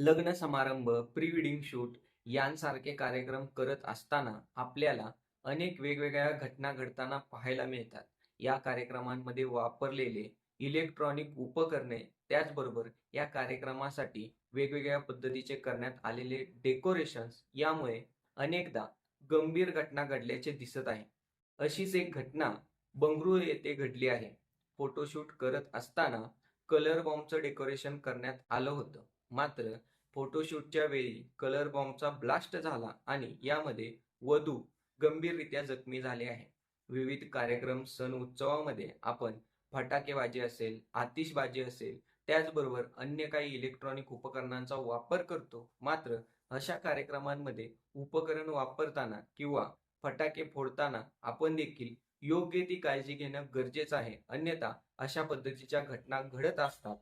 लग्न समारंभ pre wedding shoot यांसारखे कार्यक्रम करत असताना आपल्याला अनेक वेगवेगळ्या घटना घडताना पाहायला मिळतात. या कार्यक्रमांमध्ये वापरलेले इलेक्ट्रॉनिक उपकरणे त्याचबरोबर या कार्यक्रमासाठी वेगवेगळ्या पद्धतीचे करण्यात आलेले डेकोरेशन्स यामुळे अनेकदा गंभीर घटना घडल्याचे दिसत आहे. अशीच एक घटना बंगळुरू येथे घडली आहे. फोटोशूट करत असताना कलर बॉम्बचं डेकोरेशन करण्यात आलं होतं. मात्र फोटोशूटच्या वेळी कलर बॉम्बचा ब्लास्ट झाला आणि यामध्ये वधू गंभीररित्या जखमी झाले आहे विविध कार्यक्रम सण उत्सवामध्ये आपण फटाकेबाजी असेल आतिषबाजी असेल त्याचबरोबर अन्य काही इलेक्ट्रॉनिक उपकरणांचा वापर करतो. मात्र अशा कार्यक्रमांमध्ये उपकरण वापरताना किंवा फटाके फोडताना आपण देखील योग्य ती काळजी घेणं गरजेचं आहे. अन्यथा अशा पद्धतीच्या घटना घडत असतात.